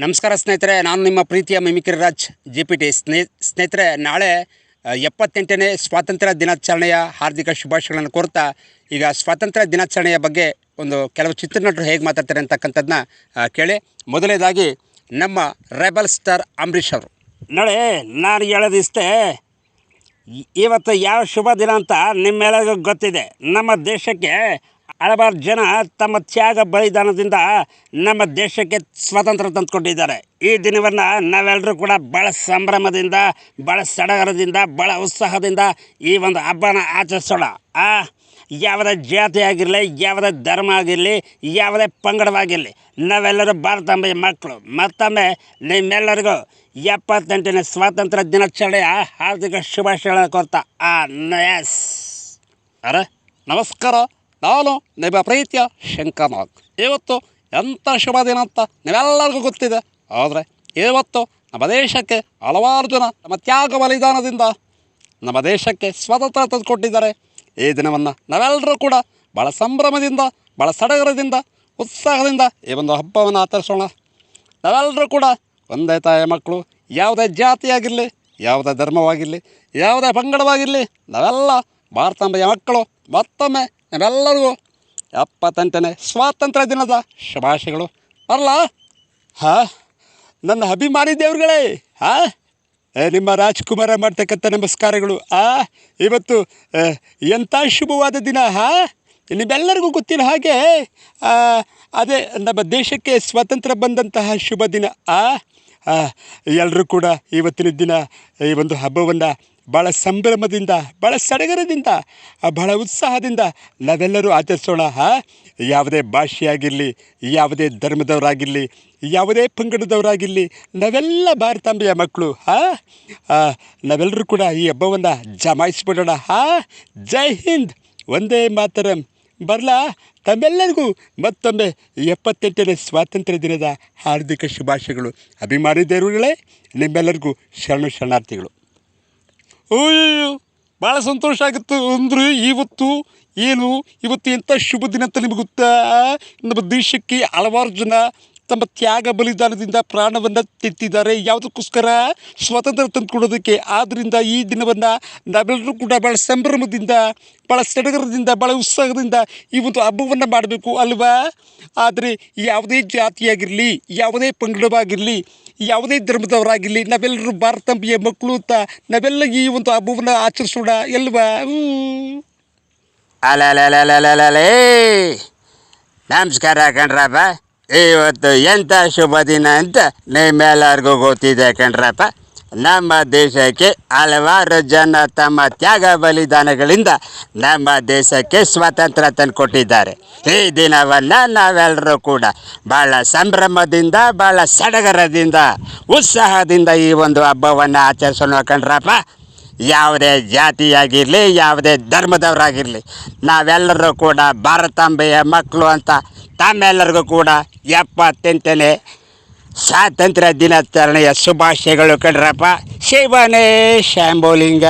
ನಮಸ್ಕಾರ ಸ್ನೇಹಿತರೆ, ನಾನು ನಿಮ್ಮ ಪ್ರೀತಿಯ mimicry Raj G P T ಸ್ನೇ, ಸ್ನೇಹಿತರೆ, ನಾಳೆ ಎಪ್ಪತ್ತೆಂಟನೇ ಸ್ವಾತಂತ್ರ್ಯ ದಿನಾಚರಣೆಯ ಹಾರ್ದಿಕ ಶುಭಾಶಯಗಳನ್ನು ಕೋರ್ತಾ, ಈಗ ಸ್ವಾತಂತ್ರ್ಯ ದಿನಾಚರಣೆಯ ಬಗ್ಗೆ ಒಂದು ಕೆಲವು ಚಿತ್ರನಟರು ಹೇಗೆ ಮಾತಾಡ್ತಾರೆ ಅಂತಕ್ಕಂಥದ್ದನ್ನ ಕೇಳಿ. ಮೊದಲನೇದಾಗಿ, ನಮ್ಮ ರೆಬಲ್ ಸ್ಟಾರ್ ಅಂಬರೀಷ್ ಅವರು. ನಾಳೆ, ನಾನು ಹೇಳೋದಿಷ್ಟೇ ಇವತ್ತು ಯಾವ ಶುಭ ದಿನ ಅಂತ ನಿಮ್ಮೆಲ್ಲರಿಗೂ ಗೊತ್ತಿದೆ. ನಮ್ಮ ದೇಶಕ್ಕೆ ಹಲವಾರು ಜನ ತಮ್ಮ ತ್ಯಾಗ ಬಲಿದಾನದಿಂದ ನಮ್ಮ ದೇಶಕ್ಕೆ ಸ್ವಾತಂತ್ರ್ಯ ತಂದುಕೊಟ್ಟಿದ್ದಾರೆ. ಈ ದಿನವನ್ನು ನಾವೆಲ್ಲರೂ ಕೂಡ ಭಾಳ ಸಂಭ್ರಮದಿಂದ ಭಾಳ ಸಡಗರದಿಂದ ಭಾಳ ಉತ್ಸಾಹದಿಂದ ಈ ಒಂದು ಹಬ್ಬನ ಆಚರಿಸೋಣ. ಆ, ಯಾವುದೇ ಜಾತಿ ಆಗಿರಲಿ, ಯಾವುದೇ ಧರ್ಮ ಆಗಿರಲಿ, ಯಾವುದೇ ಪಂಗಡವಾಗಿರಲಿ, ನಾವೆಲ್ಲರೂ ಭಾರತಾಂಬೆಯ ಮಕ್ಕಳು. ಮತ್ತೊಮ್ಮೆ ನಿಮ್ಮೆಲ್ಲರಿಗೂ ಎಪ್ಪತ್ತೆಂಟನೇ ಸ್ವಾತಂತ್ರ್ಯ ದಿನಾಚರಣೆಯ ಹಾರ್ದಿಕ ಶುಭಾಶಯಗಳನ್ನು ಕೋರ್ತಾ. ಆ, ನಯಸ್. ಅರೆ, ನಮಸ್ಕಾರ. ನಾನು ನಿಮ್ಮ ಪ್ರೀತಿಯ ಶಂಕರ್ನಾಗ್ ಇವತ್ತು ಎಂಥ ಶುಭ ದಿನ ಅಂತ ನೀವೆಲ್ಲರಿಗೂ ಗೊತ್ತಿದೆ. ಆದರೆ ಇವತ್ತು ನಮ್ಮ ದೇಶಕ್ಕೆ ಹಲವಾರು ಜನ ನಮ್ಮ ತ್ಯಾಗ ಬಲಿದಾನದಿಂದ ನಮ್ಮ ದೇಶಕ್ಕೆ ಸ್ವಾತಂತ್ರ್ಯ ತಂದುಕೊಟ್ಟಿದ್ದಾರೆ. ಈ ದಿನವನ್ನು ನಾವೆಲ್ಲರೂ ಕೂಡ ಭಾಳ ಸಂಭ್ರಮದಿಂದ ಭಾಳ ಸಡಗರದಿಂದ, ಉತ್ಸಾಹದಿಂದ ಈ ಒಂದು ಹಬ್ಬವನ್ನು ಆಚರಿಸೋಣ. ನಾವೆಲ್ಲರೂ ಕೂಡ ಒಂದೇ ತಾಯಿ ಮಕ್ಕಳು, ಯಾವುದೇ ಜಾತಿಯಾಗಿರಲಿ, ಯಾವುದೇ ಧರ್ಮವಾಗಿರಲಿ, ಯಾವುದೇ ಪಂಗಡವಾಗಿರಲಿ, ನಾವೆಲ್ಲ ಭಾರತಾಂಬೆಯ ಮಕ್ಕಳು ಮತ್ತೊಮ್ಮೆ ನಾವೆಲ್ಲರಿಗೂ ಎಪ್ಪತ್ತೆಂಟನೇ ಸ್ವಾತಂತ್ರ್ಯ ದಿನದ ಶುಭಾಶಯಗಳು. ಅಲ್ಲ ಹಾಂ? ನನ್ನ ಅಭಿಮಾನಿ ದೇವ್ರುಗಳೇ, ಹಾಂ? ನಿಮ್ಮ ರಾಜ್ಕುಮಾರ ಮಾಡ್ತಕ್ಕಂಥ ನಮಸ್ಕಾರಗಳು, ಆ? ಇವತ್ತು ಎಂಥ ಶುಭವಾದ ದಿನ, ಹಾ? ನಿಮ್ಮೆಲ್ಲರಿಗೂ ಗೊತ್ತಿಲ್ಲ ಹಾಗೆ ಅದೇ ನಮ್ಮ ದೇಶಕ್ಕೆ ಸ್ವಾತಂತ್ರ್ಯ ಬಂದಂತಹ ಶುಭ ದಿನ, ಆ? ಎಲ್ಲರೂ ಕೂಡ ಇವತ್ತಿನ ದಿನ ಈ ಒಂದು ಹಬ್ಬವನ್ನು ಭಾಳ ಸಂಭ್ರಮದಿಂದ ಭಾಳ ಸಡಗರದಿಂದ ಭಾಳ ಉತ್ಸಾಹದಿಂದ ನಾವೆಲ್ಲರೂ ಆಚರಿಸೋಣ ಹಾ ಯಾವುದೇ ಭಾಷೆಯಾಗಿರಲಿ, ಯಾವುದೇ ಧರ್ಮದವರಾಗಿರಲಿ, ಯಾವುದೇ ಪಂಗಡದವರಾಗಿರಲಿ, ನಾವೆಲ್ಲ ಭಾರತಾಂಬೆಯ ಮಕ್ಕಳು ಹಾ ನಾವೆಲ್ಲರೂ ಕೂಡ ಈ ಹಬ್ಬವನ್ನು ಜಮಾಯಿಸ್ಬಿಡೋಣ ಹಾ ಜೈ ಹಿಂದ್. ಒಂದೇ ಮಾತರಂ. ಬರಲಾ? ತಮ್ಮೆಲ್ಲರಿಗೂ ಮತ್ತೊಮ್ಮೆ ಎಪ್ಪತ್ತೆಂಟನೇ ಸ್ವಾತಂತ್ರ್ಯ ದಿನದ ಹಾರ್ದಿಕ ಶುಭಾಶಯಗಳು. ಅಭಿಮಾನಿ ದೇವರುಗಳೇ ನಿಮ್ಮೆಲ್ಲರಿಗೂ ಶರಣು ಶರಣಾರ್ಥಿಗಳು. ಅಯ್ಯೋ ಭಾಳ ಸಂತೋಷ ಆಗುತ್ತೆ ಅಂದರೆ ಇವತ್ತು ಏನು? ಇವತ್ತು ಎಂಥ ಶುಭ ದಿನ ಅಂತ ನಿಮಗೆ ಗೊತ್ತಾ ನಮ್ಮ ದೇಶಕ್ಕೆ ಹಲವಾರು ಜನ ತಮ್ಮ ತ್ಯಾಗ ಬಲಿದಾನದಿಂದ ಪ್ರಾಣವನ್ನು ತೆತ್ತಿದ್ದಾರೆ ಯಾವುದಕ್ಕೋಸ್ಕರ ಸ್ವಾತಂತ್ರ್ಯ ತಂದುಕೊಡೋದಕ್ಕೆ. ಆದ್ದರಿಂದ ಈ ದಿನವನ್ನು ನಾವೆಲ್ಲರೂ ಕೂಡ ಭಾಳ ಸಂಭ್ರಮದಿಂದ ಭಾಳ ಸಡಗರದಿಂದ ಭಾಳ ಉತ್ಸಾಹದಿಂದ ಈ ಒಂದು ಹಬ್ಬವನ್ನು ಮಾಡಬೇಕು ಅಲ್ವಾ? ಆದರೆ ಯಾವುದೇ ಜಾತಿಯಾಗಿರಲಿ, ಯಾವುದೇ ಪಂಗಡವಾಗಿರಲಿ, ಯಾವುದೇ ಧರ್ಮದವರಾಗಿರಲಿ, ನಾವೆಲ್ಲರೂ ಭಾರತಂಬಿಯ ಮಕ್ಕಳು ಅಂತ ನಾವೆಲ್ಲ ಈ ಒಂದು ಹಬ್ಬವನ್ನು ಆಚರಿಸೋಣ ಎಲ್ವಾ ಅಲ್ಲ ನಮಸ್ಕಾರ ಕಣ್ರಪ್ಪ. ಇವತ್ತು ಎಂಥ ಶುಭ ದಿನ ಅಂತ ನಿಮ್ಮೆಲ್ಲರಿಗೂ ಗೊತ್ತಿದೆ ಕಣ್ರಪ್ಪ. ನಮ್ಮ ದೇಶಕ್ಕೆ ಹಲವಾರು ಜನ ತಮ್ಮ ತ್ಯಾಗ ಬಲಿದಾನಗಳಿಂದ ನಮ್ಮ ದೇಶಕ್ಕೆ ಸ್ವಾತಂತ್ರ್ಯ ತಂದು ಕೊಟ್ಟಿದ್ದಾರೆ. ಈ ದಿನವನ್ನು ನಾವೆಲ್ಲರೂ ಕೂಡ ಭಾಳ ಸಂಭ್ರಮದಿಂದ ಭಾಳ ಸಡಗರದಿಂದ, ಉತ್ಸಾಹದಿಂದ ಈ ಒಂದು ಹಬ್ಬವನ್ನು ಆಚರಿಸೋಣ ಕಣ್ರಪ್ಪ. ಯಾವುದೇ ಜಾತಿಯಾಗಿರಲಿ, ಯಾವುದೇ ಧರ್ಮದವರಾಗಿರಲಿ ನಾವೆಲ್ಲರೂ ಕೂಡ ಭಾರತಾಂಬೆಯ ಮಕ್ಕಳು ಅಂತ ತಮ್ಮೆಲ್ಲರಿಗೂ ಕೂಡ ಎಪ್ಪತ್ತೆಂಟನೇ ಸ್ವಾತಂತ್ರ್ಯ ದಿನಾಚರಣೆಯ ಶುಭಾಶಯಗಳು ಕಣ್ರಪ್ಪ ಶಿವನೇ ಶಾಂಬೋಲಿಂಗ